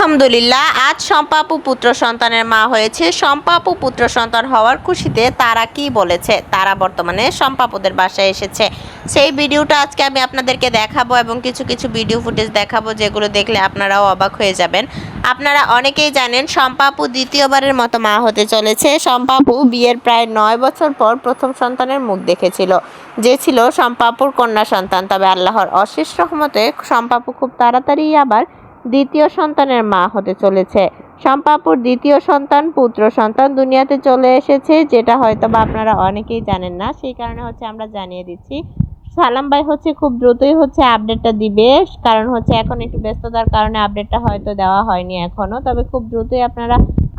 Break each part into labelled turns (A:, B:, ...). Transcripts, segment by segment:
A: আলহামদুলিল্লাহ, আজ সম্পাপু পুত্র সন্তানের মা হয়েছে। সম্পাপু পুত্র সন্তান হওয়ার খুশিতে তারা কি বলেছে? তারা বর্তমানে সম্পাপুদের বাসায় এসেছে। সেই ভিডিওটা আজকে আমি আপনাদেরকে দেখাবো এবং কিছু কিছু ভিডিও ফুটেজ দেখাবো যেগুলো দেখলে আপনারাও অবাক হয়ে যাবেন। আপনারা অনেকেই জানেন সম্পাপু দ্বিতীয়বারের মতো মা হতে চলেছে। সম্পাপু বিয়ের প্রায় নয় বছর পর প্রথম সন্তানের মুখ দেখেছিল, যে ছিল সম্পাপুর কন্যা সন্তান। তবে আল্লাহর অশেষ রহমতে সম্পাপু খুব তাড়াতাড়ি আবার দ্বিতীয় সন্তানের মা হতে চলেছে। শম্পাপুর দ্বিতীয় সন্তান, পুত্র সন্তান দুনিয়াতে চলে এসেছে, যেটা হয়তো বা আপনারা অনেকেই জানেন না। সেই কারণে হচ্ছে আমরা জানিয়ে দিচ্ছি, সালাম ভাই হচ্ছে খুব দ্রুতই হচ্ছে আপডেটটা দিবে, কারণ হচ্ছে এখন একটু ব্যস্ততার কারণে আপডেটটা হয়তো দেওয়া হয়নি এখনও তবে খুব দ্রুতই আপনারা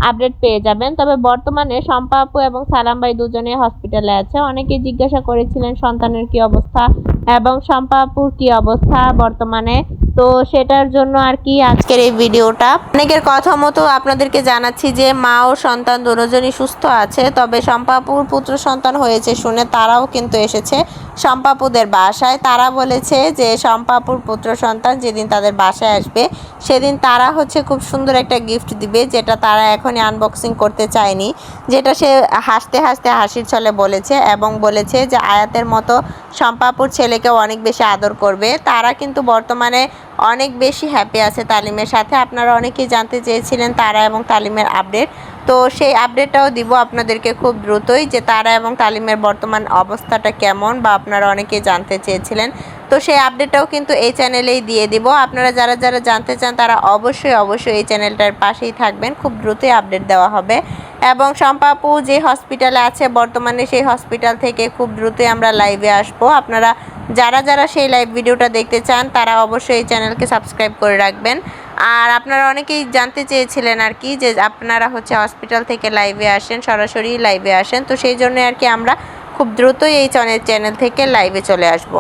A: আপডেট পেয়ে যাবেন। তবে বর্তমানে শম্পা আপু এবং সালাম ভাই দুজনে হসপিটালে আছে। অনেকেই জিজ্ঞাসা করেছিলেন সন্তানের কি অবস্থা এবং শম্পাপুর কি অবস্থা বর্তমানে? তো সেটার জন্য আর কি আজকের এই ভিডিওটা। অনেকের কথা মতো আপনাদেরকে জানাচ্ছি যে মা ও সন্তান দুজনই সুস্থ আছে, তবে শম্পাপুর পুত্র সন্তান হয়েছে শুনে তারাও কিন্তু এসেছে শম্পাপুদের বাসায়। তারা বলেছে যে শম্পাপুর পুত্র সন্তান যেদিন তাদের বাসায় আসবে, সেদিন তারা হচ্ছে খুব সুন্দর একটা গিফট দিবে, যেটা তারা এখনই আনবক্সিং করতে চায়নি, যেটা সে হাসতে হাসতে হাসির ছলে বলেছে এবং বলেছে যে আয়াতের মতো শম্পাপুর ছেলেকেও অনেক বেশি আদর করবে। তারা কিন্তু বর্তমানে অনেক বেশি হ্যাপি আছে তালিমের সাথে। আপনারা অনেকেই জানতে চেয়েছিলেন তারা এবং তালিমের আপডেট তো সেই আপডেটটাও দিব আপনাদেরকে খুব দ্রুতই যে তারা এবং তালিমের বর্তমান অবস্থাটা কেমন বা আপনারা অনেকেই জানতে চেয়েছিলেন। তো সেই আপডেটটাও কিন্তু এই চ্যানেলেই দিয়ে দিব। আপনারা যারা যারা জানতে চান তারা অবশ্যই অবশ্যই এই চ্যানেলটার পাশেই থাকবেন। খুব দ্রুতই আপডেট দেওয়া হবে। এবং শম্পাপু যে হসপিটালে আছে, বর্তমানে সেই হসপিটাল থেকে খুব দ্রুতই আমরা লাইভে আসব। আপনারা যারা যারা সেই লাইভ ভিডিওটা দেখতে চান, তারা অবশ্যই এই চ্যানেলকে সাবস্ক্রাইব করে রাখবেন। আর আপনারা অনেকেই জানতে চেয়েছিলেন আর কি যে আপনারা হচ্ছে হসপিটাল থেকে লাইভে আসেন, সরাসরি লাইভে আসেন। তো সেই জন্য আর কি আমরা খুব দ্রুতই এই চ্যানেল থেকে লাইভে চলে আসব।